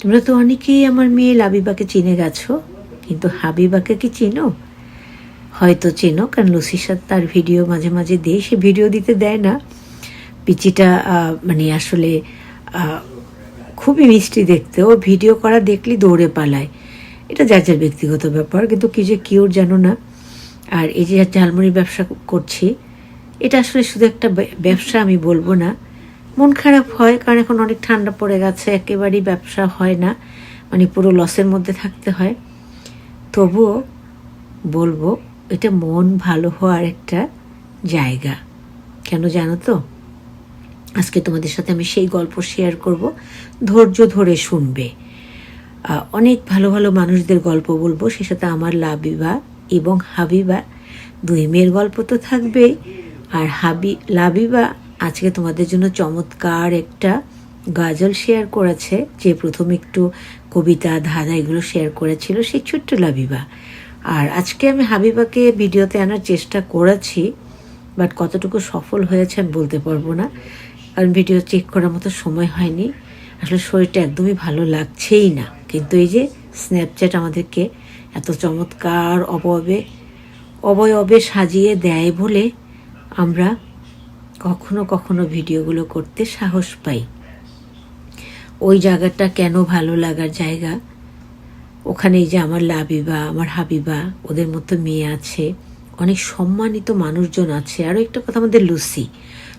তোমরা তো অনেকেই আমার মেয়ে লাবিবাকে চিনে গেছো, কিন্তু হাবিবাকে কি চিনো? হয়তো চেনো, কারণ লুসির সাথে তার ভিডিও মাঝে মাঝে দেয়, সে ভিডিও দিতে দেয় না। পিচিটা মানে আসলে খুবই মিষ্টি দেখতে। ও ভিডিও করা দেখলেই দৌড়ে পালায়। এটা যার যার ব্যক্তিগত ব্যাপার, কিন্তু কি যে কিউর জানো না। আর এই যে ঝালমুড়ি ব্যবসা করছি, এটা আসলে শুধু একটা ব্যবসা আমি বলব না। মন খারাপ হয়, কারণ এখন অনেক ঠান্ডা পড়ে গেছে, একেবারেই ব্যবসা হয় না মানে পুরো লসের মধ্যে থাকতে হয়। তবুও বলব, এটা মন ভালো হওয়ার একটা জায়গা। কেন জানো তো? আজকে তোমাদের সাথে আমি সেই গল্প শেয়ার করব, ধৈর্য ধরে শুনবে। অনেক ভালো ভালো মানুষদের গল্প বলব, সে সাথে আমার লাবিবা এবং হাবিবা, দুই মেয়ের গল্প তো থাকবেই, আর হাবি, লাবিবা আজকে তোমাদের জন্য চমৎকার একটা গাজল শেয়ার করেছে, যে প্রথম একটু কবিতা, ধাঁধা এগুলো শেয়ার করেছিল সেই ছোট্ট লাবিবা। আর আজকে আমি হাবিবাকে ভিডিওতে আনার চেষ্টা করেছি, বাট কতটুকু সফল হয়েছে আমি বলতে পারব না, কারণ ভিডিও চেক করার মতো সময় হয়নি। আসলে শরীরটা একদমই ভালো লাগছেই না, কিন্তু এই যে স্ন্যাপচ্যাট আমাদেরকে এত চমৎকার অবয়বে অবয়বে সাজিয়ে দেয় বলে আমরা কখনো কখনো ভিডিওগুলো করতে সাহস পাই। ওই জায়গাটা কেন ভালো লাগার জায়গা? ওখানে যে আমার লাবিবা, আমার হাবিবা, ওদের মতো মেয়ে আছে, অনেক সম্মানিত মানুষজন আছে আরও একটা কথা আমাদের লুসি।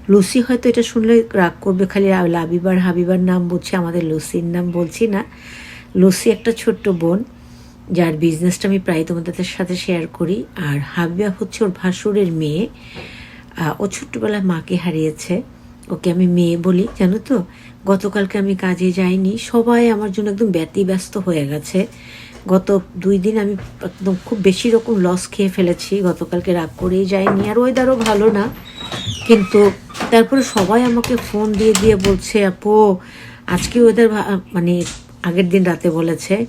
লুসি হয়তো এটা শুনলে রাগ করবে, খালি লাবিবার, হাবিবার নাম বলছি, আমাদের লুসির নাম বলছি না। লুসি একটা ছোট্ট বোন, যার বিজনেসটা আমি প্রায় তোমাদের সাথে শেয়ার করি, আর হাবিবা হচ্ছে ওর ভাসুরের মেয়ে। ও ছোট্টবেলায় মাকে হারিয়েছে। ওকে আমি মেয়ে বলি, জানো তো? গতকালকে আমি কাজে যাইনি। সবাই আমার জন্য একদম ব্যতিব্যস্ত হয়ে গেছে। গত দুই দিন আমি একদম খুব বেশি রকম লস খেয়ে ফেলেছি। গতকালকে রাগ করেই যাইনি। আর ওয়েদারও ভালো না। কিন্তু তারপরে সবাই আমাকে ফোন দিয়ে দিয়ে বলছে, আপু, আজকে ওয়েদার মানে আগের দিন রাতে বলেছে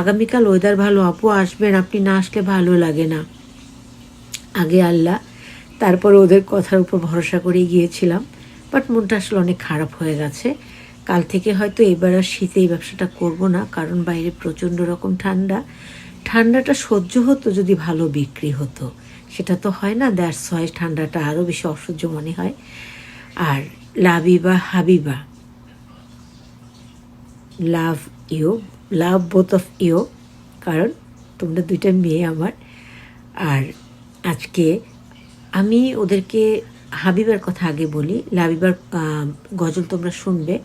আগামীকাল ওয়েদার ভালো। আপু আসবেন। আপনি না আসলে ভালো লাগে না। আগে আল্লাহ তারপর ওদের কথার উপর ভরসা করে গিয়েছিলাম বাট মনটা আসলে অনেক খারাপ হয়ে গেছে। কাল থেকে হয়তো এবার আর শীতে এই ব্যবসাটা করব না, কারণ বাইরে প্রচণ্ড রকম ঠান্ডা। ঠান্ডাটা সহ্য হতো যদি ভালো বিক্রি হতো। সেটা তো হয় না দ্যাটস হয় ঠান্ডাটা আরও বেশি অসহ্য মনে হয়। আর Labiba Habiba love you, love both of you কারণ তোমরা দুইটা মেয়ে আমার। আর আজকে আমি ওদেরকে হাবিবার কথা আগে বলি, লাবিবার গজল তোমরা শুনবে।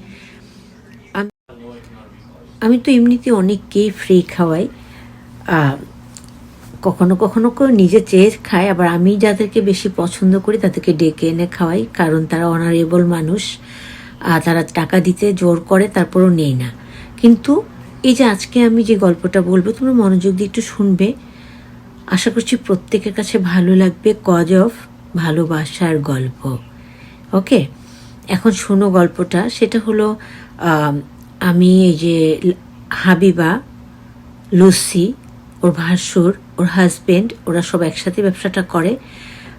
আম- তো এমনিতে অনেককেই ফ্রি খাওয়াই কখনো কখনো কেউ নিজে চেয়ে খায়, আবার আমি যাদেরকে বেশি পছন্দ করি তাদেরকে ডেকে এনে খাওয়াই, কারণ তারা অনারেবল মানুষ তারা টাকা দিতে জোর করে, তারপরও নেই না। কিন্তু এই যে আজকে আমি যে গল্পটা বলব, তোমরা মনোযোগ দিয়ে একটু শুনবে। আশা করছি প্রত্যেকের কাছে ভালো লাগবে কজ অফ ভালোবাসার গল্প। ওকে এখন শোনো গল্পটা। সেটা হলো, আমি এই যে হাবিবা লুসি ওর ভাসুর, ওর হাজবেন্ড ওরা সব একসাথে ব্যবসাটা করে।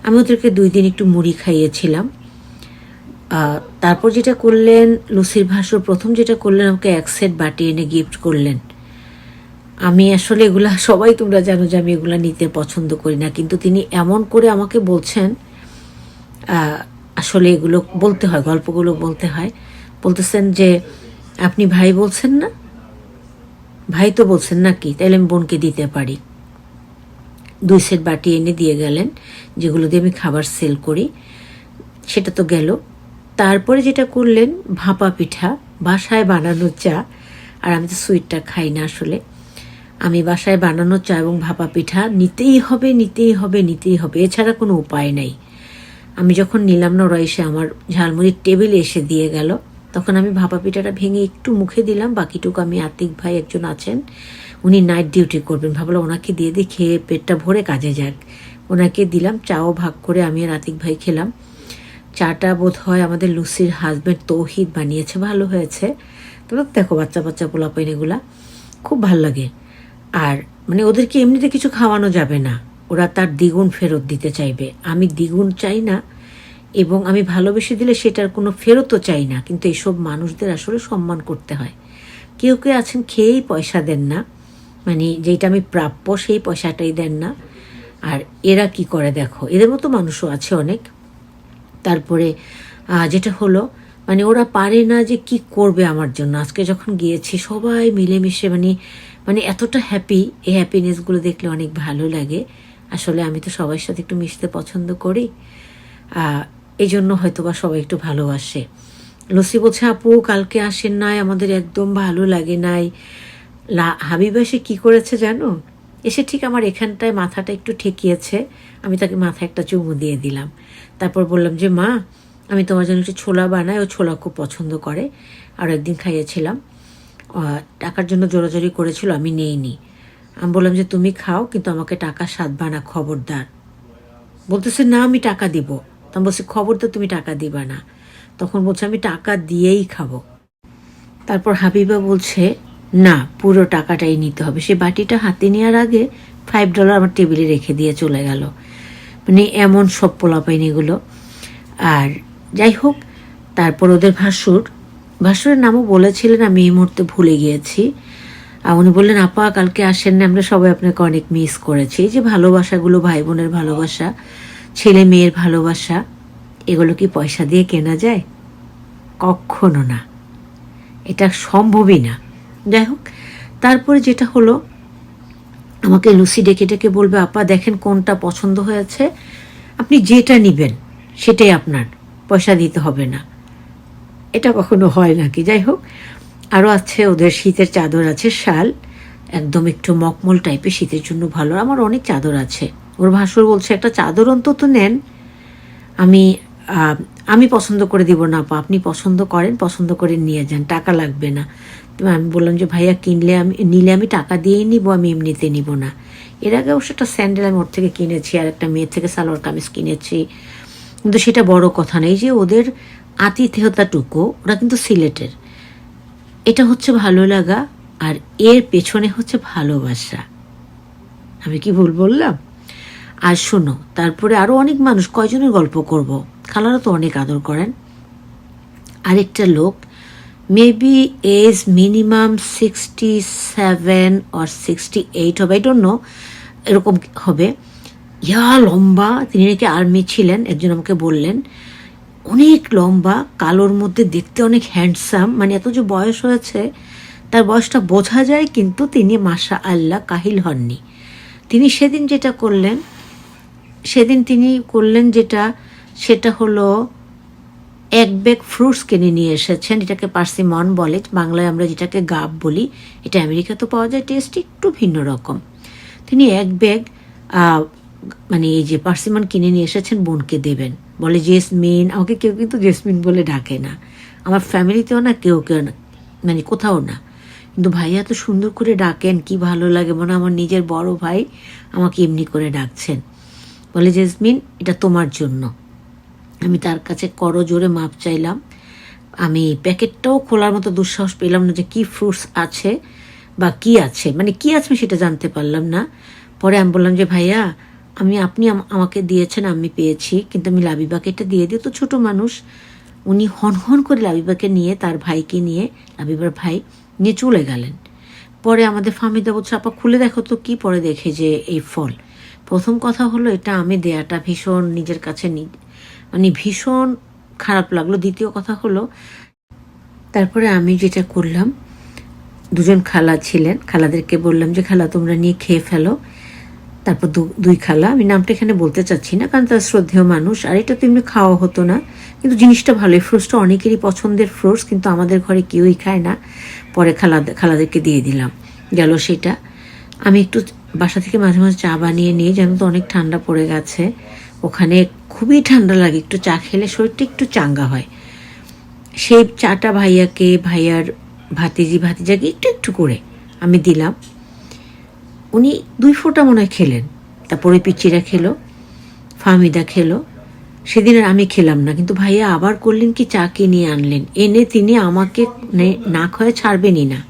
আমি ওদেরকে দুই দিন একটু মুড়ি খাইয়েছিলাম। তারপর যেটা করলেন লুসির ভাসুর প্রথম যেটা করলেন, আমাকে এক সেট বাটি এনে গিফট করলেন। আমি আসলে এগুলা, সবাই তোমরা জানো যে আমি এগুলা নিতে পছন্দ করি না। কিন্তু তিনি এমন করে আমাকে বলছেন আসলে এগুলো বলতে হয়, গল্পগুলো বলতে হয়। বলতেছেন যে, আপনি ভাই বলছেন না? ভাই তো বলছেন নাকি তাহলে আমি বোনকে দিতে পারি। দুই সেট বাটি এনে দিয়ে গেলেন, যেগুলো দিয়ে আমি খাবার সেল করি। সেটা তো গেল। তারপরে যেটা করলেন, ভাপা পিঠা, বাসায় বানানো চা। আর আমি তো সুইটটা খাই না আসলে। আমি বাসায় বানানো চা এবং ভাপা পিঠা নিতেই হবে নিতেই হবে নিতেই হবে, এছাড়া কোনো উপায় নাই। আমি যখন নিলাম না এসে আমার ঝালমুড়ির টেবিলে এসে দিয়ে গেল। তখন আমি ভাপা পিঠাটা ভেঙে একটু মুখে দিলাম, বাকিটুকু আমি আতিক ভাই একজন আছেন, উনি নাইট ডিউটি করবেন। ভাবলাম ওনাকে দিয়ে দিয়ে খেয়ে পেটটা ভরে কাজে যাক। ওনাকে দিলাম, চাও ভাগ করে আমি আর আতিক ভাই খেলাম। চাটা বোধ হয় আমাদের লুসির হাজব্যান্ড তৌহিদ বানিয়েছে, ভালো হয়েছে। তবে দেখো বাচ্চা বাচ্চা পোলাপাইন এগুলা, খুব ভালো লাগে। আর মানে ওদেরকে এমনিতে কিছু খাওয়ানো যাবে না। ওরা তার দ্বিগুণ ফেরত দিতে চাইবে। আমি দ্বিগুণ চাই না এবং আমি ভালোবেসে দিলে সেটার কোনো ফেরতও চাই না। কিন্তু এইসব মানুষদের আসলে সম্মান করতে হয়। কেউ কেউ আছেন, খেয়েই পয়সা দেন না। মানে যেটা আমি প্রাপ্য সেই পয়সাটাই দেন না। আর এরা কি করে দেখো? এদের মতো মানুষও আছে অনেক। তারপরে যেটা হলো মানে ওরা পারে না যে কি করবে আমার জন্য। আজকে যখন গিয়েছি, সবাই মিলেমিশে মানে মানে এতটা হ্যাপি এই হ্যাপিনেসগুলো দেখলে অনেক ভালো লাগে। আসলে আমি তো সবার সাথে একটু মিশতে পছন্দ করি। এই জন্য হয়তো বা সবাই একটু ভালোবাসে। লসি বলছে আপু, কালকে আসেন নাই, আমাদের একদম ভালো লাগে নাই। লা- হাবিবা এসে কী করেছে জানো? এসে ঠিক আমার এখানটায় মাথাটা একটু ঠেকিয়েছে। আমি তাকে মাথায় একটা চুমু দিয়ে দিলাম। তারপর বললাম যে, মা, আমি তোমার জন্য একটু ছোলা বানাই, ও ছোলা খুব পছন্দ করে। আর একদিন খাইয়েছিলাম। টাকার জন্য জোরাজোরি করেছিল, আমি নেইনি। আমি বললাম যে, তুমি খাও, কিন্তু আমাকে টাকা সাত বানা, খবরদার। বলতেছে, না, আমি টাকা দিব। তখন বলছি, খবরদার, তুমি টাকা দিবা না। তখন বলছে, আমি টাকা দিয়েই খাব। তারপর হাবিবা বলছে, না, পুরো টাকাটাই নিতে হবে। সে বাটিটা হাতে নেওয়ার আগে ফাইভ ডলার আমার টেবিলে রেখে দিয়ে চলে গেল। মানে এমন সব পোলাপাইন এগুলো। আর যাই হোক, তারপর ওদের ভাসুর ভাসুরের নামও বলেছিলেন, আমি এই মুহূর্তে ভুলে গিয়েছি। উনি বললেন, আপা, কালকে আসেন না আমরা সবাই আপনাকে অনেক মিস করেছি। এই যে ভালোবাসাগুলো ভাই বোনের ভালোবাসা, ছেলে মেয়ের ভালোবাসা, এগুলো কি পয়সা দিয়ে কেনা যায়? কখনো না। এটা সম্ভবই না। যাই হোক, তারপরে যেটা হলো, আমাকে লুসি ডেকে ডেকে বলবে, আপা, দেখেন কোনটা পছন্দ হয়েছে। আপনি যেটা নিবেন, সেটাই আপনার। পয়সা দিতে হবে না। এটা কখনো হয় নাকি? যাই হোক আরও আছে ওদের শীতের চাদর আছে, শাল, একদম একটু মকমল টাইপের শীতের জন্য ভালো। আমার অনেক চাদর আছে। ওর ভাসুর বলছে, একটা চাদর অন্তত নেন। আমি আমি পছন্দ করে দিব না, আপা। আপনি পছন্দ করেন, পছন্দ করে নিয়ে যান। টাকা লাগবে না। আমি বললাম যে, ভাইয়া, কিনলে আমি, নিলে আমি টাকা দিয়েই নিব, আমি এমনিতে নিব না। এর আগে অবশ্য একটা স্যান্ডেল আমি ওর থেকে কিনেছি, আর একটা মেয়ের থেকে সালোয়ার কামিজ কিনেছি। কিন্তু সেটা বড় কথা নেই যে ওদের আতিথেয়তাটুকু, ওরা কিন্তু সিলেটের। এটা হচ্ছে ভালো লাগা আর এর পেছনে হচ্ছে ভালোবাসা। আমি কি ভুল বললাম? আর শোনো, তারপরে আরও অনেক মানুষ, কয়জনের গল্প করব? খালারা তো অনেক আদর করেন। আরেকটা লোক maybe age minimum sixty seven or sixty eight হবে ডোন্ট নো এরকম হবে। ইয়া, লম্বা, তিনি নাকি আর্মি ছিলেন, একজন আমাকে বললেন। অনেক লম্বা, কালোর মধ্যে দেখতে অনেক হ্যান্ডসাম মানে এত যে বয়স হয়েছে, তার বয়সটা বোঝা যায় কিন্তু তিনি মাসা আল্লাহ কাহিল হননি। তিনি সেদিন যেটা করলেন, সেদিন তিনি করলেন যেটা, সেটা হলো এক ব্যাগ ফ্রুটস কিনে নিয়ে এসেছেন, এটাকে পার্সিমন বলে, বাংলায় আমরা যেটাকে গাব বলি, এটা আমেরিকাতে পাওয়া যায় টেস্ট একটু ভিন্ন রকম। তিনি এক ব্যাগ মানে এই যে পার্সিমন কিনে নিয়ে এসেছেন, বোনকে দেবেন। বলে, জেসমিন, আমাকে কেউ কিন্তু জেসমিন বলে ডাকে না। আমার ফ্যামিলিতেও না কেউ কেউ না মানে কোথাও না। কিন্তু ভাইয়া তো সুন্দর করে ডাকেন, কি ভালো লাগে। মনে আমার নিজের বড় ভাই আমাকে এমনি করে ডাকছেন। বলে, জেসমিন, এটা তোমার জন্য। আমি তার কাছে করো জোরে মাপ চাইলাম। আমি প্যাকেটটাও খোলার মতো দুঃসাহস পেলাম না যে কি ফ্রুটস আছে বা কি আছে। মানে কি আছে সেটা জানতে পারলাম না। পরে আমি বললাম যে, ভাইয়া আমি, আপনি আম- আমাকে দিয়েছেন, আমি পেয়েছি, কিন্তু আমি লাবিবাকে এটা দিয়ে দিই। তো ছোট মানুষ, উনি হন হন করে লাবিবাকে নিয়ে, তার ভাইকে নিয়ে, লাবিবার ভাই নিয়ে চলে গেলেন। পরে আমাদের ফামিদা বলছে আপা খুলে দেখো তো কি পরে দেখে যে এই ফল। প্রথম কথা হলো, এটা আমি দেয়াটা ভীষণ নিজের কাছে নি- মানে ভীষণ খারাপ লাগল। দ্বিতীয় কথা হলো, তারপরে আমি যেটা করলাম, দুজন খালা ছিলেন, খালাদেরকে বললাম যে, খালা, তোমরা নিয়ে খেয়ে ফেলো। তারপর দুই খালা। আমি নামটা এখানে বলতে চাচ্ছি না, কারণ তার শ্রদ্ধেয় মানুষ। আর এটা তো এমনি খাওয়া হতো না। কিন্তু জিনিসটা ভালো, এই ফ্রুটসটা অনেকেরই পছন্দের ফ্রুটস, কিন্তু আমাদের ঘরে কেউই খায় না। পরে খালা খালাদেরকে দিয়ে দিলাম। গেল সেটা। আমি একটু বাসা থেকে মাঝে মাঝে চা বানিয়ে নিই, যেন তো অনেক ঠান্ডা পড়ে গেছে। ওখানে খুবই ঠান্ডা লাগে, একটু চা খেলে শরীরটা একটু চাঙ্গা হয়। সেই চাটা ভাইয়াকে, ভাইয়ার ভাতিজি, ভাতিজাকে একটু একটু করে আমি দিলাম। উনি দুই ফোঁটা মনে হয় খেলেন। তারপরে পিচিরা খেলো, ফাহমিদা খেলো। সেদিন আর আমি খেলাম না, কিন্তু ভাইয়া আবার করলেন কি, চা কিনে আনলেন? এনে তিনি আমাকে নে- খয়ে ছাড়বেনই না।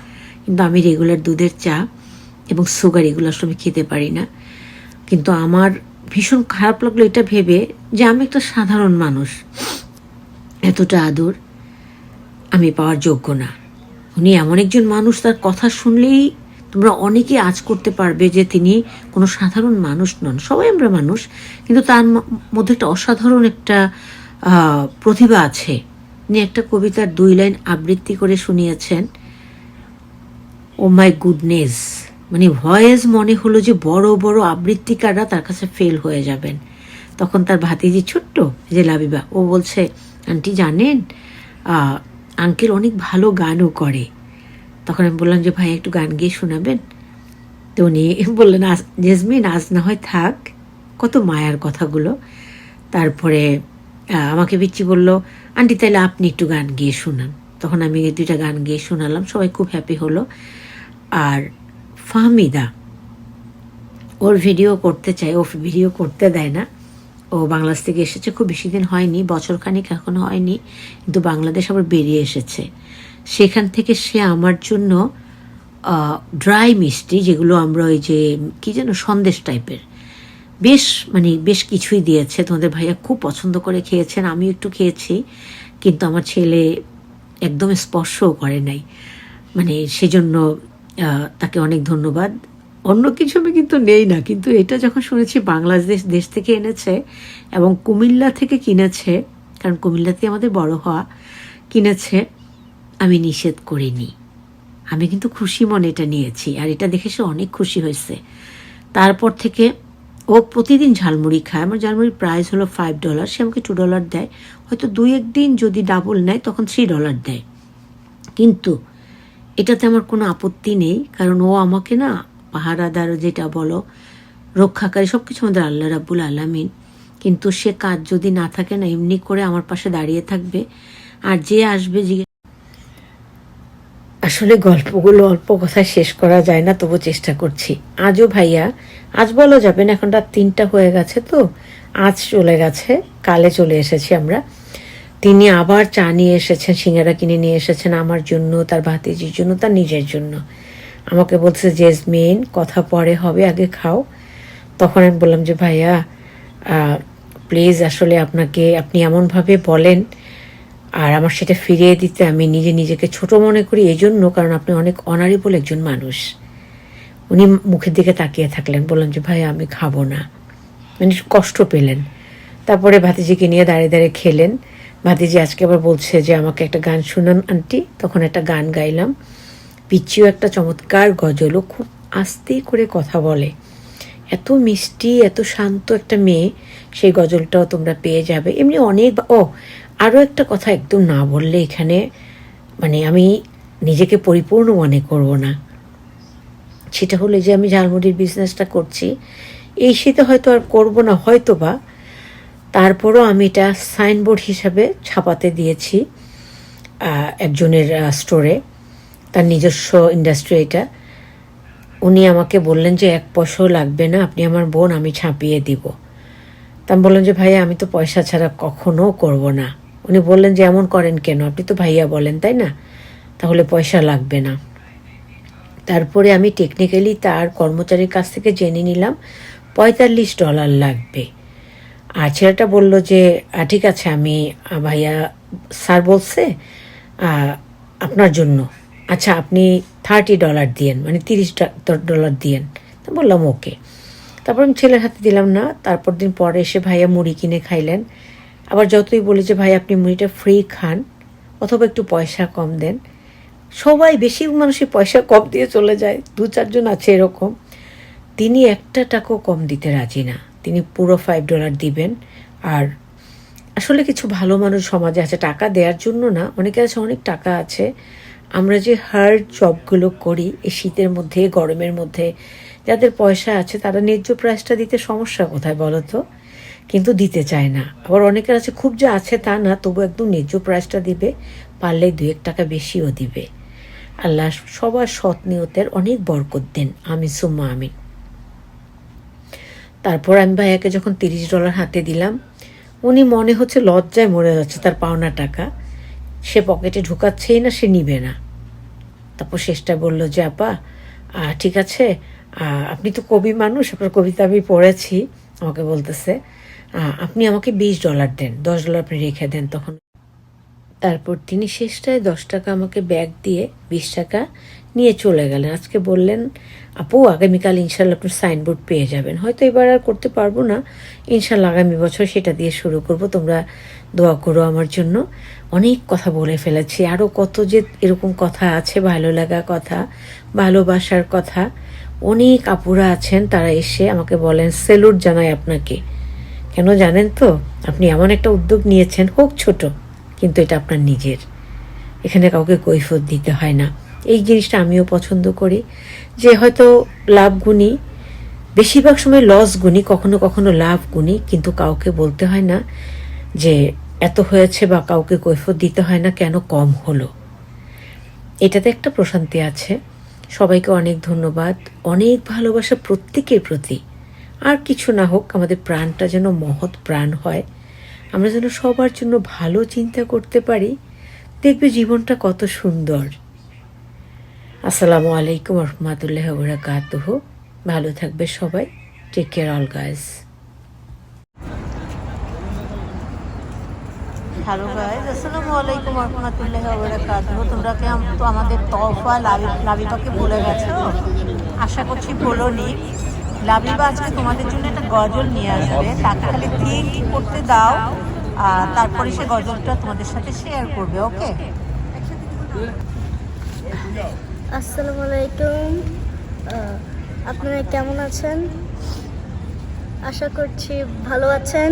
কিন্তু আমি রেগুলার দুধের চা এবং সুগার এগুলো আসলে খেতে পারি না। কিন্তু আমার ভীষণ খারাপ লাগল এটা ভেবে যে আমি একটা সাধারণ মানুষ, এতটা আদর আমি পাওয়ার যোগ্য না। উনি এমন একজন মানুষ, তার কথা শুনলেই তোমরা অনেকে আজ করতে পারবে যে তিনি কোনো সাধারণ মানুষ নন। সবাই আমরা মানুষ, কিন্তু তার মধ্যে একটা অসাধারণ একটা প্রতিভা আছে। তিনি একটা কবিতার দুই লাইন আবৃত্তি করে শুনিয়েছেন ও মাই গুডনেস মানে ভয়েস মনে হলো যে বড় বড় আবৃত্তিকাররা তার কাছে ফেল হয়ে যাবেন। তখন তার ভাতিজি ছোট্ট, যে লাবিবা, ও বলছে, আন্টি জানেন আঙ্কেল অনেক ভালো গানও করে। তখন আমি বললাম যে, ভাই, একটু গান গিয়ে শোনাবেন? তো উনি বললেন, আজ, জেসমিন, আজ না হয় থাক। কত মায়ার কথাগুলো। তারপরে আমাকে বিচ্ছি বলল, আন্টি তাহলে আপনি একটু গান গিয়ে শোনান। তখন আমি দুইটা গান গিয়ে শোনালাম, সবাই খুব হ্যাপি হলো। আর ফাহমিদা, ওর ভিডিও করতে চাই ও ভিডিও করতে দেয় না। ও বাংলাদেশ থেকে এসেছে, খুব বেশি দিন হয়নি বছর খানিক এখন হয়নি, কিন্তু বাংলাদেশ আবার বেরিয়ে এসেছে। সেখান থেকে সে আমার জন্য ড্রাই মিষ্টি যেগুলো আমরা ওই যে, কি যেন সন্দেশ টাইপের। বেশ মানে বেশ কিছুই দিয়েছে। তোমাদের ভাইয়া খুব পছন্দ করে খেয়েছেন আমি একটু খেয়েছি। কিন্তু আমার ছেলে একদম স্পর্শও করে নাই। মানে সেজন্য তাকে অনেক ধন্যবাদ। অন্য কিছু আমি কিন্তু নেই না। কিন্তু এটা যখন শুনেছি, বাংলাদেশ দেশ থেকে এনেছে এবং কুমিল্লা থেকে কিনেছে, কারণ কুমিল্লাতে আমাদের বড় হওয়া, কিনেছে। আমি নিষেধ করিনি। আমি কিন্তু খুশি মনে এটা নিয়েছি, আর এটা দেখে সে অনেক খুশি হয়েছে। তারপর থেকে ও প্রতিদিন ঝালমুড়ি খায়। আমার ঝালমুড়ির প্রাইস হলো ফাইভ ডলার সে আমাকে টু ডলার দেয়। হয়তো দুই একদিন যদি ডাবল নেয়, তখন থ্রি ডলার দেয়। কিন্তু এটাতে আমার কোনো আপত্তি নেই, কারণ ও আমাকে না পাহারাদার যেটা বলো, রক্ষাকারী সব কিছু আমাদের আল্লাহ রাব্বুল আলামিন। কিন্তু সে কাজ যদি না থাকে না, এমনি করে আমার পাশে দাঁড়িয়ে থাকবে। আর যে আসবে জিজ্ঞেস আসলে গল্পগুলো অল্প কথায় শেষ করা যায় না, তবু চেষ্টা করছি। আজও ভাইয়া, আজ বলা যাবে না, এখন রাত তিনটা হয়ে গেছে তো। আজ চলে গেছে, কালে চলে এসেছি আমরা। তিনি আবার চা নিয়ে এসেছেন, সিঙ্গারা কিনে নিয়ে এসেছেন আমার জন্য, তার ভাতিজির জন্য, তার নিজের জন্য। আমাকে বলছে, জেসমিন, কথা পরে হবে, আগে খাও। তখন আমি বললাম যে, ভাইয়া প্লিজ আসলে আপনাকে, আপনি এমনভাবে বলেন আর আমার সেটা ফিরিয়ে দিতে আমি নিজে নিজেকে ছোট মনে করি, এই জন্য, কারণ আপনি অনেক অনারেবল একজন মানুষ। উনি মুখের দিকে তাকিয়ে থাকলেন বললাম যে, ভাই, আমি খাব না। মানে কষ্ট পেলেন। তারপরে ভাতিজিকে নিয়ে দাঁড়িয়ে দাঁড়িয়ে খেলেন। ভাতিজি আজকে আবার বলছে যে, আমাকে একটা গান শুনান আন্টি। তখন একটা গান গাইলাম। পিচিও একটা চমৎকার গজলও, খুব আস্তে করে কথা বলে। এত মিষ্টি, এত শান্ত একটা মেয়ে, সেই গজলটাও তোমরা পেয়ে যাবে। এমনি অনেক ও আরও একটা কথা একদম না বললে এখানে মানে আমি নিজেকে পরিপূর্ণ মনে করব না। সেটা হলো যে আমি ঝালমুড়ির বিজনেসটা করছি। এই শীতে হয়তো আর করব না হয়তো বা তারপরও আমি এটা সাইনবোর্ড হিসাবে ছাপাতে দিয়েছি একজনের স্টোরে তার নিজস্ব ইন্ডাস্ট্রি এটা। উনি আমাকে বললেন যে এক পয়সাও লাগবে না, আপনি আমার বোন, আমি ছাপিয়ে দিব। তা আমি বললাম যে ভাইয়া, আমি তো পয়সা ছাড়া কখনো করব না। উনি বললেন যে, এমন করেন কেন? আপনি তো ভাইয়া বলেন, তাই না? তাহলে পয়সা লাগবে না। তারপরে আমি টেকনিক্যালি তার কর্মচারীর কাছ থেকে জেনে নিলাম, পঁয়তাল্লিশ ডলার লাগবে। আর ছেলেটা বলল যে ঠিক আছে, আমি ভাইয়া স্যার বলছে আপনার জন্য। আচ্ছা আপনি থার্টি ডলার দিয়েন মানে তিরিশ ডলার দিয়েন। তো বললাম, ওকে। তারপর আমি ছেলের হাতে দিলাম না। তারপর দিন পরে এসে ভাইয়া মুড়ি কিনে খাইলেন। আবার যতই বলি যে, ভাই, আপনি মুড়িটা ফ্রি খান অথবা একটু পয়সা কম দেন। সবাই বেশি মানুষই পয়সা কম দিয়ে চলে যায়, দু চারজন আছে এরকম। তিনি একটা টাকাও কম দিতে রাজি না। তিনি পুরো ফাইভ ডলার দিবেন। আর আসলে কিছু ভালো মানুষ সমাজে আছে, টাকা দেওয়ার জন্য না অনেকের আছে, অনেক টাকা আছে। আমরা যে হার্ড জবগুলো করি, এই শীতের মধ্যে, গরমের মধ্যে, যাদের পয়সা আছে, তারা ন্যায্য প্রাইসটা দিতে সমস্যা কোথায় বলো তো কিন্তু দিতে চায় না। আবার অনেকের আছে, খুব যে আছে তা না, তবু একদম ন্যায্য প্রাইসটা দিবে পারলে দু এক টাকা বেশিও দিবে। আল্লাহ সবার সৎ নিয়তের অনেক বরকত দেন। আমি সুম্মা আমিন। তারপর আমি ভাইয়াকে যখন তিরিশ ডলার হাতে দিলাম, উনি মনে হচ্ছে লজ্জায় মরে যাচ্ছে তার পাওনা টাকা। সে পকেটে ঢুকাচ্ছেই না, সে নিবে না। তারপর শেষটা বলল, যে আপা ঠিক আছে আপনি তো কবি মানুষ, আপনার কবিতা আমি পড়েছি। আমাকে বলতেছে আপনি আমাকে বিশ ডলার দেন। দশ ডলার আপনি রেখে দেন তখন। তারপর তিনি শেষটায় দশ টাকা আমাকে ব্যাগ দিয়ে বিশ টাকা নিয়ে চলে গেলেন। আজকে বললেন, আপু, আগামীকাল ইনশাল্লাহ আপনার সাইনবোর্ড পেয়ে যাবেন। হয়তো এবার আর করতে পারব না। ইনশাল্লাহ আগামী বছর সেটা দিয়ে শুরু করব। তোমরা দোয়া করো আমার জন্য। অনেক কথা বলে ফেলেছি। আরও কত যে এরকম কথা আছে, ভালো লাগা কথা, ভালোবাসার কথা। অনেক আপুরা আছেন, তারা এসে আমাকে বলেন, সেলুট জানাই আপনাকে। কেন জানেন তো? আপনি এমন একটা উদ্যোগ নিয়েছেন হোক ছোট, কিন্তু এটা আপনার নিজের। এখানে কাউকে কৈফত দিতে হয় না। এই জিনিসটা আমিও পছন্দ করি, যে হয়তো লাভ গুণী, বেশিরভাগ সময় লস গুণী, কখনো কখনো লাভ গুণী, কিন্তু কাউকে বলতে হয় না যে এত হয়েছে বা কাউকে কৈফত দিতে হয় না, কেন কম হলো। এটাতে একটা প্রশান্তি আছে। সবাইকে অনেক ধন্যবাদ। অনেক ভালোবাসা প্রত্যেকের প্রতি। আর কিছু না হোক, আমাদের প্রাণটা যেন মহৎ প্রাণ হয়। আমরা যেন সবার জন্য ভালো চিন্তা করতে পারি। দেখবে জীবনটা কত সুন্দর। আসসালামু আলাইকুম রহমতুল্লাহ বরাকাতুহ। ভালো থাকবে সবাই। Take care all guys hello guys আসসালামু আলাইকুম রহমতুল্লাহি তোমরা কি তো আমাদের লাবি- লাবিবাকে ভুলে গেছো? আশা করছি ভুলোনি। লাবিবা আজকে তোমাদের জন্য একটা গজল নিয়ে আসবে। তাকে খালি থিঙ্ক করতে দাও আর তারপরে সে গজলটা তোমাদের সাথে শেয়ার করবে ওকে আসসালামু আলাইকুম। আপনারা কেমন আছেন? আশা করছি ভালো আছেন।